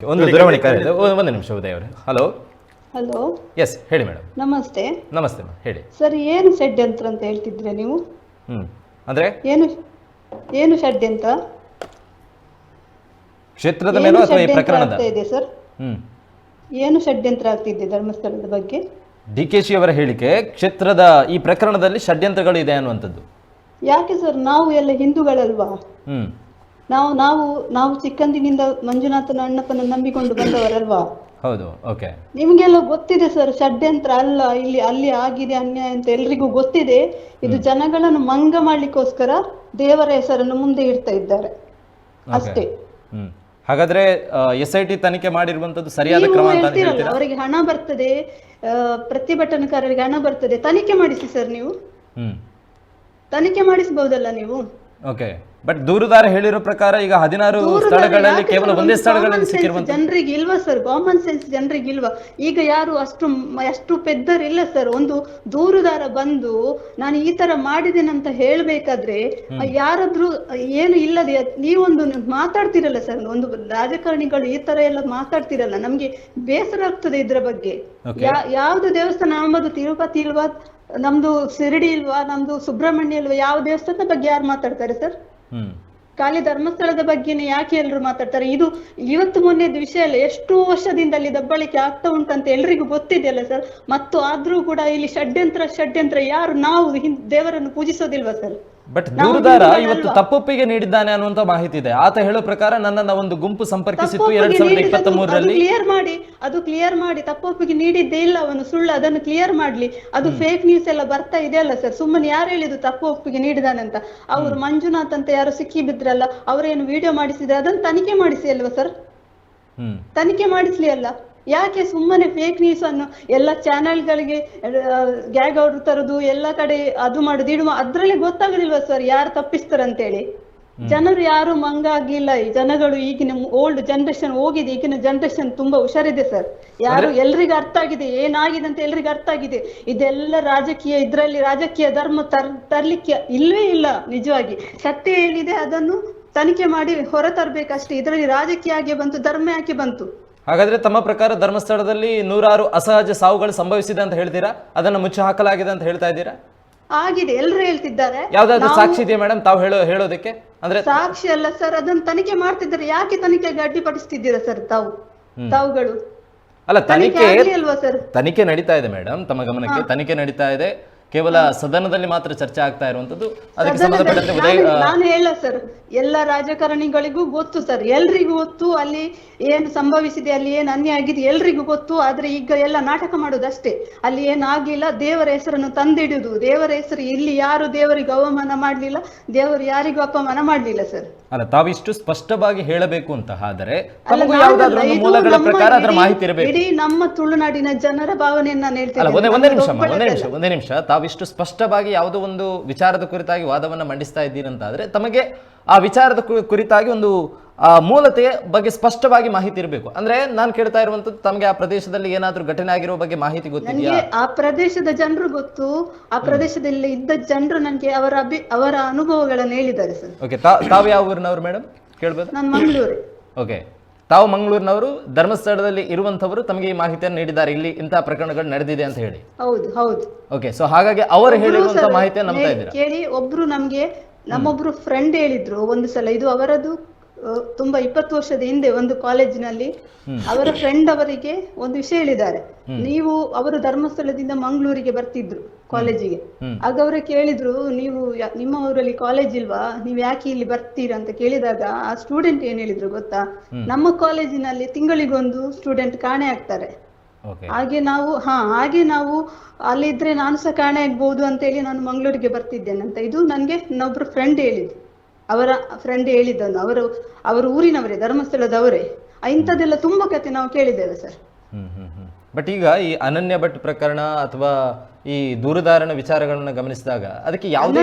ಒಂದು ದೂರವಾಣಿ ಕರೆ ಇದೆ ಒ- ಒಂದು ನಿಮಿಷ ಉದಯ್ ಅವರೇ. ಹಲೋ ಹಲೋ ಎಸ್ ಹೇಳಿ ಮೇಡಮ್ ನಮಸ್ತೆ. ನಮಸ್ತೆ ಮೇಡಮ್ ಹೇಳಿ. ಸರ್ ಏನು ಷಡ್ಯಂತ್ರ ಅಂತ ಹೇಳ್ತಿದ್ರೆ ನೀವು? ಹ್ಮ್ ಅಂದ್ರೆ? ಏನು ಏನು ಷಡ್ಯಂತ್ರ? ಕ್ಷೇತ್ರದ ಮೇಲೋ ಏನು ಅಥವಾ ಈ ಷಡ್ಯಂತ್ರ ಪ್ರಕರಣದ? ಆಗ್ತಾ ಇದೆ ಸರ್ ಹ್ಮ್. ಏನು ಷಡ್ಯಂತ್ರ ಆಗ್ತಿದೆ ಧರ್ಮಸ್ಥಳದ ಬಗ್ಗೆ? ಡಿ ಕೆ ಶಿ ಅವರ ಹೇಳಿಕೆ ಕ್ಷೇತ್ರದ ಈ ಪ್ರಕರಣದಲ್ಲಿ ಷಡ್ಯಂತ್ರಗಳು ಇದೆ ಅನ್ನುವಂಥದ್ದು. ಯಾಕೆ ಸರ್ ನಾವು ಎಲ್ಲ ಹಿಂದೂಗಳಲ್ವಾ? ಹ್ಮ್. ನಾವು ನಾವು ನಾವು ಚಿಕ್ಕಂದಿನಿಂದ ಮಂಜುನಾಥನ ಅಣ್ಣಪ್ಪನ ನಂಬಿಕೊಂಡು ಬಂದವರಲ್ವಾ? ಹೌದು ಓಕೆ ನಿಮ್ಗೆಲ್ಲ ಗೊತ್ತಿದೆ ಸರ್ ಷಡ್ಯಂತ್ರ ಅಲ್ಲ ಇಲ್ಲಿ ಅಲ್ಲಿ ಆಗಿದೆ ಅನ್ಯಾಯ ಅಂತ ಎಲ್ರಿಗೂ ಗೊತ್ತಿದೆ. ಇದು ಜನಗಳನ್ನು ಮಂಗ ಮಾಡ್ಲಿಕ್ಕೋಸ್ಕರ ದೇವರ ಹೆಸರನ್ನು ಮುಂದೆ ಇಡ್ತಾ ಇದ್ದಾರೆ. ಅಷ್ಟೇ. ಹ್ಮ್. ಹಾಗಾದ್ರೆ ಎಸ್ ಐ ಟಿ ತನಿಖೆ ಮಾಡಿರುವಂತದ್ದು ಸರಿಯಾದ ನೀವು ಕ್ರಮ ಅಂತ ಹೇಳ್ತೀರಲ್ಲ ಹೇಳ್ತೀರಾ? ಅವರಿಗೆ ಹಣ ಬರ್ತದೆ ಆ, ಪ್ರತಿಭಟನಾಕಾರರಿಗೆ ಹಣ ಬರ್ತದೆ ತನಿಖೆ ಮಾಡಿಸಿ ಸರ್ ನೀವು. ಹ್ಮ್. ತನಿಖೆ ಮಾಡಿಸಬಹುದಲ್ಲ ನೀವು? ಓಕೆ ಬಟ್ ದೂರುದಾರ ಹೇಳಿರೋ ಪ್ರಕಾರ ಈಗ ಹದಿನಾರು ಸ್ಥಳಗಳಲ್ಲಿ ಕೇವಲ ಒಂದೇ ಸ್ಥಳಗಳಲ್ಲಿ ಸಿಕ್ಕಿರುವಂತ ಜನರಿಗೆ ಇಲ್ವಾ ಸರ್ ಕಾಮನ್ ಸೆನ್ಸ್ ಜನರಿಗೆ ಇಲ್ವಾ? ಈಗ ಯಾರು ಅಷ್ಟು ಅಷ್ಟು ಅಷ್ಟು ಪೆದ್ದರಿಲ್ಲ ಸರ್ ಒಂದು ದೂರುದಾರ ಬಂದು ನಾನು ಈ ತರ ಮಾಡಿದ್ದೇನಂತ ಹೇಳ್ಬೇಕಾದ್ರೆ ಯಾರಾದ್ರೂ ಏನು ಇಲ್ಲದೆ ನೀವೊಂದು ಮಾತಾಡ್ತಿರಲ್ಲ ಸರ್ ಒಂದು ರಾಜಕಾರಣಿಗಳು ಈ ತರ ಎಲ್ಲ ಮಾತಾಡ್ತಿರಲ್ಲ ನಮ್ಗೆ ಬೇಸರ ಆಗ್ತದೆ ಇದ್ರ ಬಗ್ಗೆ. ಯಾವ್ದು ದೇವಸ್ಥಾನ ನಮ್ಮದು ತಿರುಪತಿ ಇಲ್ವಾ? ನಮ್ದು ಶಿರಡಿ ಇಲ್ವಾ? ನಮ್ದು ಸುಬ್ರಹ್ಮಣ್ಯ ಇಲ್ವಾ? ಯಾವ ದೇವಸ್ಥಾನದ ಬಗ್ಗೆ ಯಾರು ಮಾತಾಡ್ತಾರೆ ಸರ್ ಖಾಲಿ ಧರ್ಮಸ್ಥಳದ ಬಗ್ಗೆನೇ ಯಾಕೆ ಎಲ್ರು ಮಾತಾಡ್ತಾರೆ? ಇದು ಇವತ್ತು ಮೊನ್ನೆ ವಿಷಯ ಅಲ್ಲ, ಎಷ್ಟು ವರ್ಷದಿಂದ ಅಲ್ಲಿ ದಬ್ಬಳಿಕೆ ಆಗ್ತಾ ಉಂಟಂತ ಎಲ್ರಿಗೂ ಗೊತ್ತಿದೆಯಲ್ಲ ಸರ್? ಮತ್ತು ಆದ್ರೂ ಕೂಡ ಇಲ್ಲಿ ಷಡ್ಯಂತ್ರ ಷಡ್ಯಂತ್ರ ಯಾರು? ನಾವು ದೇವರನ್ನು ಪೂಜಿಸೋದಿಲ್ವಾ ಸರ್? ಬಟ್ ದೂರದಾರ ಇವತ್ತು ತಪ್ಪೊಪ್ಪಿಗೆ ನೀಡಿದ್ದಾನೆ ಅನ್ನುವಂತ ಮಾಹಿತಿ ಇದೆ ಆತ ಹೇಳೋ ಪ್ರಕಾರ ನನ್ನನ್ನ ಒಂದು ಗುಂಪು ಸಂಪರ್ಕಿಸಿತ್ತು ಎರಡ್ ಸಾವಿರದ ಇಪ್ಪತ್ತ ಮೂರರಲ್ಲಿ ಕ್ಲಿಯರ್ ಮಾಡಿ ಅದು ಕ್ಲಿಯರ್ ಮಾಡಿ ತಪ್ಪೊಪ್ಪಿಗೆ ನೀಡಿದ್ದೇ ಇಲ್ಲ ಅವನು ಸುಳ್ಳು ಅದನ್ನು ಕ್ಲಿಯರ್ ಮಾಡ್ಲಿ. ಅದು ಫೇಕ್ ನ್ಯೂಸ್ ಎಲ್ಲ ಬರ್ತಾ ಇದೆ ಅಲ್ಲ ಸರ್ ಸುಮ್ಮನೆ ಯಾರು ಹೇಳಿದ್ರು ತಪ್ಪು ಒಪ್ಪಿಗೆ ಅಂತ? ಅವರು ಮಂಜುನಾಥ್ ಅಂತ ಯಾರು ಸಿಕ್ಕಿ ಬಿದ್ರಲ್ಲ ಅವರೇನು ವಿಡಿಯೋ ಮಾಡಿಸಿದ್ರೆ ಅದನ್ನು ತನಿಖೆ ಮಾಡಿಸಿ ಅಲ್ವಾ ಸರ್ ತನಿಖೆ ಮಾಡಿಸ್ಲಿ ಅಲ್ಲ? ಯಾಕೆ ಸುಮ್ಮನೆ ಫೇಕ್ ನ್ಯೂಸ್ ಅನ್ನು ಎಲ್ಲ ಚಾನೆಲ್ಗಳಿಗೆ ಗ್ಯಾಗ್ ಅವ್ರು ತರುದು ಎಲ್ಲ ಕಡೆ ಅದು ಮಾಡುದು ಇಡುವ ಅದ್ರಲ್ಲಿ ಗೊತ್ತಾಗುದಿಲ್ವಾ ಸರ್ ಯಾರು ತಪ್ಪಿಸ್ತಾರಂತೇಳಿ? ಜನರು ಯಾರು ಮಂಗ ಈ ಜನಗಳು ಈಗಿನ ಓಲ್ಡ್ ಜನರೇಷನ್ ಹೋಗಿದೆ ಈಗಿನ ಜನರೇಷನ್ ತುಂಬಾ ಹುಷಾರಿದೆ ಸರ್ ಯಾರು ಎಲ್ರಿಗೂ ಅರ್ಥ ಆಗಿದೆ ಏನಾಗಿದೆ ಅಂತ ಎಲ್ರಿಗೂ ಅರ್ಥ ಆಗಿದೆ. ಇದೆಲ್ಲ ರಾಜಕೀಯ ಇದ್ರಲ್ಲಿ ರಾಜಕೀಯ ಧರ್ಮ ತರ್ ತರ್ಲಿಕ್ಕೆ ಇಲ್ವೇ ಇಲ್ಲ ನಿಜವಾಗಿ. ಸತ್ಯ ಏನಿದೆ ಅದನ್ನು ತನಿಖೆ ಮಾಡಿ ಹೊರ ತರ್ಬೇಕಷ್ಟೇ ಇದರಲ್ಲಿ ರಾಜಕೀಯ ಆಗಿ ಬಂತು ಧರ್ಮ ಯಾಕೆ ಬಂತು? ಹಾಗಾದ್ರೆ ತಮ್ಮ ಪ್ರಕಾರ ಧರ್ಮಸ್ಥಳದಲ್ಲಿ ನೂರಾರು ಅಸಹಜ ಸಾವುಗಳು ಸಂಭವಿಸಿದೆ ಅಂತ ಹೇಳ್ತೀರಾ? ಅದನ್ನ ಮುಚ್ಚಿ ಹಾಕಲಾಗಿದೆ ಅಂತ ಹೇಳ್ತಾ ಇದ್ದೀರಾ? ಆಗಿದೆ ಎಲ್ರು ಹೇಳ್ತಿದ್ದಾರೆ. ಯಾವ್ದಾದ್ರು ಸಾಕ್ಷಿ ಇದೆಯಾ ಮೇಡಮ್? ತಾವು ಹೇಳೋ ಹೇಳೋದಕ್ಕೆ? ಅಂದ್ರೆ ಸಾಕ್ಷಿ ಅಲ್ಲ ಸರ್ ಅದನ್ನ ತನಿಖೆ ಮಾಡ್ತಿದ್ದಾರೆ. ಯಾಕೆ ತನಿಖೆಗೆ ಅಡ್ಡಿಪಡಿಸ್ತಿದ್ದೀರಾ ಸರ್ ತಾವು? ತಾವುಗಳು. ಅಲ್ಲ ತನಿಖೆ ತನಿಖೆ ಅಲ್ವಾ ಸರ್? ತನಿಖೆ ನಡೀತಾ ಇದೆ ಮೇಡಮ್ ತಮ್ಮ ಗಮನಕ್ಕೆ ತನಿಖೆ ನಡೀತಾ ಇದೆ. ಕೇವಲ ಸದನದಲ್ಲಿ ಮಾತ್ರ ಚರ್ಚೆ ಆಗ್ತಾ ಇರುವಂತದ್ದು ಅದಕ್ಕೆ ಸಂಬಂಧಪಟ್ಟಂತೆ ಉದಯ ನಾನು ನಾನು ಹೇಳ ಸರ್ ಎಲ್ಲ ರಾಜಕಾರಣಿಗಳಿಗೂ ಗೊತ್ತು ಸರ್. ಎಲ್ರಿಗೂ ಗೊತ್ತು ಅಲ್ಲಿ ಏನು ಸಂಭವಿಸಿದೆ ಅಲ್ಲಿ ಏನು ಅನ್ಯ ಆಗಿದೆ ಎಲ್ರಿಗೂ ಗೊತ್ತು. ಆದ್ರೆ ಈಗ ಎಲ್ಲ ನಾಟಕ ಮಾಡೋದಷ್ಟೇ. ಅಲ್ಲಿ ಏನಾಗ್ಲಿಲ್ಲ ದೇವರ ಹೆಸರನ್ನು ತಂದಿಡುದು. ದೇವರ ಹೆಸರು ಇಲ್ಲಿ ಯಾರು ದೇವರಿಗೂ ಅವಮಾನ ಮಾಡ್ಲಿಲ್ಲ ದೇವರು ಯಾರಿಗೂ ಅಪಮಾನ ಮಾಡ್ಲಿಲ್ಲ ಸರ್. ಅಲ್ಲ ತಾವಿಷ್ಟು ಸ್ಪಷ್ಟವಾಗಿ ಹೇಳಬೇಕು ಅಂತ ಆದರೆ ತಮಗೂ ಒಂದು ಮೂಲಗಳ ಪ್ರಕಾರ ಅದರ ಮಾಹಿತಿ ಇರಬೇಕು. ಇಡೀ ನಮ್ಮ ತುಳುನಾಡಿನ ಜನರ ಭಾವನೆಯನ್ನ ನಾನು ಅಲ್ಲ ಹೇಳ್ತೇನೆ ಒಂದೇ ಒಂದೇ ನಿಮಿಷ ಅಮ್ಮ, ಒಂದೇ. ನಿಮಿಷ ಒಂದೇ ನಿಮಿಷ. ತಾವಿಷ್ಟು ಸ್ಪಷ್ಟವಾಗಿ ಯಾವುದೋ ಒಂದು ವಿಚಾರದ ಕುರಿತಾಗಿ ವಾದವನ್ನ ಮಂಡಿಸ್ತಾ ಇದ್ದೀರಂತಾದ್ರೆ ತಮಗೆ ಆ ವಿಚಾರದ ಕು- ಕುರಿತಾಗಿ ಒಂದು ಆ ಮೂಲತೆಯ ಬಗ್ಗೆ ಸ್ಪಷ್ಟವಾಗಿ ಮಾಹಿತಿ ಇರಬೇಕು. ಅಂದ್ರೆ ನಾನು ಕೇಳ್ತಾ ಇರುವಂತದ್ದು ತಮಗೆ ಆ ಪ್ರದೇಶದಲ್ಲಿ ಏನಾದ್ರೂ ಘಟನೆ ಆಗಿರೋ ಬಗ್ಗೆ ಮಾಹಿತಿ ಗೊತ್ತಿದೆಯಾ? ಆ ಪ್ರದೇಶದ ಜನರು ಗೊತ್ತು. ಆ ಪ್ರದೇಶದಲ್ಲಿ ಇದ್ದ ಜನರು ನನಗೆ ಅವರ ಅಭಿ ಅವರ ಅನುಭವಗಳನ್ನು ಹೇಳಿದ್ದಾರೆ ಸರ್. ಓಕೆ ತಾವು ಯಾವ ಊರಿನವರು ಮೇಡಮ್ ಕೇಳ್ಬೋದು. ನಾನು ಮಂಗಳೂರು. ಓಕೆ ತಾವು ಮಂಗಳೂರಿನವರು ಧರ್ಮಸ್ಥಳದಲ್ಲಿ ಇರುವಂತವರು ತಮಗೆ ಈ ಮಾಹಿತಿಯನ್ನು ನೀಡಿದ್ದಾರೆ. ಇಲ್ಲಿ ಇಂತಹ ಪ್ರಕರಣಗಳು ನಡೆದಿದೆ ಅಂತ ಹೇಳಿ. ಹೌದು ಹೌದು. ಓಕೆ ಸೊ ಹಾಗಾಗಿ ಅವರು ಹೇಳಿರುವಂತಹ ಹೇಳಿರುವಂತ ಮಾಹಿತಿಯನ್ನು ನಂಬ್ತಾ ಇದ್ದೀರಾ? ಕೇಳಿ ಒಬ್ರು ನಮ್ಗೆ ನಮ್ಮೊಬ್ರು ಫ್ರೆಂಡ್ ಹೇಳಿದ್ರು. ಒಂದು ಸಲ ಇದು ಅವರದು ತುಂಬಾ ಇಪ್ಪತ್ತು ವರ್ಷದ ಹಿಂದೆ ಒಂದು ಕಾಲೇಜಿನಲ್ಲಿ ಅವರ ಫ್ರೆಂಡ್ ಅವರಿಗೆ ಒಂದು ವಿಷಯ ಹೇಳಿದ್ದಾರೆ. ನೀವು ಅವರು ಧರ್ಮಸ್ಥಳದಿಂದ ಮಂಗಳೂರಿಗೆ ಬರ್ತಿದ್ರು ಕಾಲೇಜಿಗೆ. ಆಗ ಅವರು ಕೇಳಿದ್ರು ನೀವು ನಿಮ್ಮ ಊರಲ್ಲಿ ಕಾಲೇಜ್ ಇಲ್ವಾ? ನೀವು ಯಾಕೆ ಇಲ್ಲಿ ಬರ್ತೀರಾ ಅಂತ ಕೇಳಿದಾಗ ಆ ಸ್ಟೂಡೆಂಟ್ ಏನ್ ಹೇಳಿದ್ರು ಗೊತ್ತಾ? ನಮ್ಮ ಕಾಲೇಜಿನಲ್ಲಿ ತಿಂಗಳಿಗೊಂದು ಸ್ಟೂಡೆಂಟ್ ಕಾಣೆ ಆಗ್ತಾರೆ. ಹಾಗೆ ನಾವು ಹಾ ಹಾಗೆ ನಾವು ಅಲ್ಲಿದ್ರೆ ನಾನು ಸಹ ಕಾಣೆ ಆಗ್ಬಹುದು ಅಂತ ಹೇಳಿ ನಾನು ಮಂಗಳೂರಿಗೆ ಬರ್ತಿದ್ದೇನೆ ಅಂತ ಇದು ನನ್ಗೆ ಇನ್ನೊಬ್ರು ಫ್ರೆಂಡ್ ಹೇಳಿದ್ದು. ಅವರ ಫ್ರೆಂಡ್ ಹೇಳಿದ್ದನ್ನು ಅವರು ಅವರ ಊರಿನವರೇ ಧರ್ಮಸ್ಥಳದವರೇ ಇಂಥದ್ದೆಲ್ಲ ತುಂಬಾ ಕತೆ ನಾವು ಕೇಳಿದ್ದೇವೆ sir hmm hmm hmm. But ಈಗ ಈ ಅನನ್ಯ ಭಟ್ ಪ್ರಕರಣ ಅಥವಾ ಈ ದೂರದಾರಣ ವಿಚಾರಗಳನ್ನ ಗಮನಿಸಿದಾಗ ಅದಕ್ಕೆ ಯಾವುದೇ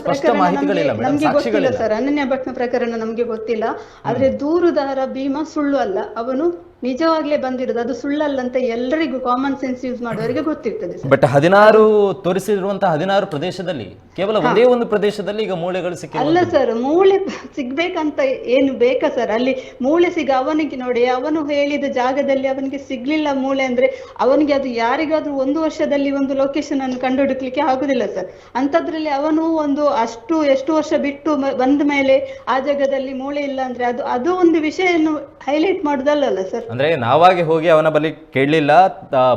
ಸ್ಪಷ್ಟ ಮಾಹಿತಿಗಳಿಲ್ಲ ನಮ್ಗೆ- ಗೊತ್ತಿಲ್ಲ ಸರ್ ಅನನ್ಯ ಭಟ್ನ ಪ್ರಕರಣ ನಮ್ಗೆ ಗೊತ್ತಿಲ್ಲ. ಆದ್ರೆ ದೂರುದಾರ ಭೀಮ ಸುಳ್ಳು ಅಲ್ಲ. ಅವನು ನಿಜವಾಗ್ಲೇ ಬಂದಿರೋದು ಅದು ಸುಳ್ಳಲ್ಲ ಅಂತ ಎಲ್ಲರಿಗೂ ಕಾಮನ್ ಸೆನ್ಸ್ ಯೂಸ್ ಮಾಡೋರಿಗೆ ಗೊತ್ತಿರ್ತದೆ ಸರ್. ಬಟ್ ಹದಿನಾರು ತೋರಿಸಿರುವಂತಹ ಹದಿನಾರು ಪ್ರದೇಶದಲ್ಲಿ ಕೇವಲ ಒಂದೇ ಒಂದು ಪ್ರದೇಶದಲ್ಲಿ ಈಗ ಮೂಳೆಗಳು ಸಿಕ್ಕ ಅಲ್ಲ ಸರ್ ಮೂಳೆ ಸಿಗ್ಬೇಕಂತ ಏನು ಬೇಕಾ ಸರ್? ಅಲ್ಲಿ ಮೂಳೆ ಸಿಗ ಅವನಿಗೆ ನೋಡಿ ಅವನು ಹೇಳಿದ ಜಾಗದಲ್ಲಿ ಅವನಿಗೆ ಸಿಗ್ಲಿಲ್ಲ ಮೂಳೆ ಅಂದ್ರೆ ಅವನಿಗೆ ಅದು ಯಾರಿಗಾದ್ರೂ ಒಂದು ವರ್ಷದಲ್ಲಿ ಒಂದು ಲೊಕೇಶನ್ ಅನ್ನು ಕಂಡುಹುಡುಕ್ಲಿಕ್ಕೆ ಆಗುದಿಲ್ಲ ಸರ್. ಅಂತದ್ರಲ್ಲಿ ಅವನು ಒಂದು ಅಷ್ಟು ಎಷ್ಟು ವರ್ಷ ಬಿಟ್ಟು ಮ- ಬಂದ ಮೇಲೆ ಆ ಜಾಗದಲ್ಲಿ ಮೂಳೆ ಇಲ್ಲ ಅಂದ್ರೆ ಅದು ಅದು ಒಂದು ವಿಷಯನ್ನು ಹೈಲೈಟ್ ಮಾಡುದಲ್ಲ ಸರ್. ಅಂದ್ರೆ ನಾವಾಗಿ ಹೋಗಿ ಅವನ ಬಳಿ ಕೇಳಲಿಲ್ಲ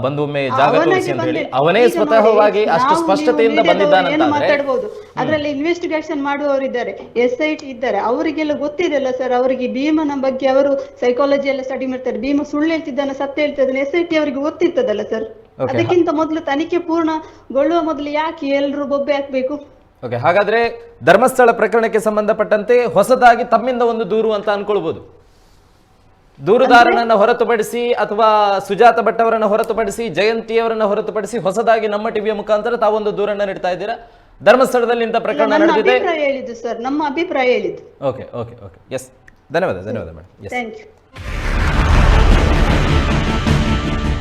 ಬಂದು ಒಮ್ಮೆ ಜಾಗ ತೋರಿಸಿ ಅಂತ ಹೇಳಿ. ಅವನೇ ಸ್ವತಃವಾಗಿ ಅಷ್ಟು ಸ್ಪಷ್ಟತೆಯಿಂದ ಬಂದಿದ್ದಾನೆ ಅಂತ ಏನು ಅದರಲ್ಲಿ ಇನ್ವೆಸ್ಟಿಗೇಷನ್ ಮಾಡುವವರಿದ್ದಾರೆ ಎಸ್ ಐ ಟಿ ಇದ್ದಾರೆ ಅವರಿಗೆಲ್ಲ ಗೊತ್ತಿದೆಲ್ಲ ಸರ್ ಅವರಿಗೆ ಭೀಮನ ಬಗ್ಗೆ ಅವರು ಸೈಕಾಲಜಿ ಎಲ್ಲ ಸ್ಟಡಿ ಮಾಡ್ತಾರೆ. ಭೀಮ ಸುಳ್ಳು ಹೇಳ್ತಿದ್ದಾನೆ ಸತ್ಯ ಹೇಳ್ತಿದ್ದಾನೆ ಎಸ್ ಐ ಟಿ ಅವರಿಗೆ ಗೊತ್ತಿರ್ತದಲ್ಲ ಸರ್ ಅದಕ್ಕಿಂತ ಮೊದಲು ತನಿಖೆ ಪೂರ್ಣಗೊಳ್ಳುವ ಮೊದಲು ಯಾಕೆ ಎಲ್ರು ಬೊಬ್ಬೆ ಹಾಕ್ಬೇಕು? ಓಕೆ ಹಾಗಾದ್ರೆ ಧರ್ಮಸ್ಥಳ ಪ್ರಕರಣಕ್ಕೆ ಸಂಬಂಧಪಟ್ಟಂತೆ ಹೊಸದಾಗಿ ತಮ್ಮಿಂದ ಒಂದು ದೂರು ಅಂತ ಅನ್ಕೊಳ್ಬಹುದು ದೂರುದಾರನನ್ನ ಹೊರತುಪಡಿಸಿ ಅಥವಾ ಸುಜಾತ ಭಟ್ ಅವರನ್ನ ಹೊರತುಪಡಿಸಿ ಜಯಂತಿಯವರನ್ನ ಹೊರತುಪಡಿಸಿ ಹೊಸದಾಗಿ ನಮ್ಮ ಟಿವಿಯ ಮುಖಾಂತರ ತಾವೊಂದು ದೂರನ್ನ ನೀಡ್ತಾ ಇದ್ದೀರಾ? ಧರ್ಮಸ್ಥಳದಲ್ಲಿ ಇಂಥ ಪ್ರಕರಣ ನಡೆದಿದೆ. ಹೇಳಿದ್ದು ಸರ್. ನಮ್ಮ ಅಭಿಪ್ರಾಯ ಹೇಳಿದ್ದು. ಓಕೆ ಓಕೆ ಓಕೆ ಎಸ್ ಧನ್ಯವಾದ ಧನ್ಯವಾದ ಮೇಡಮ್ ಎಸ್ ಥ್ಯಾಂಕ್ ಯು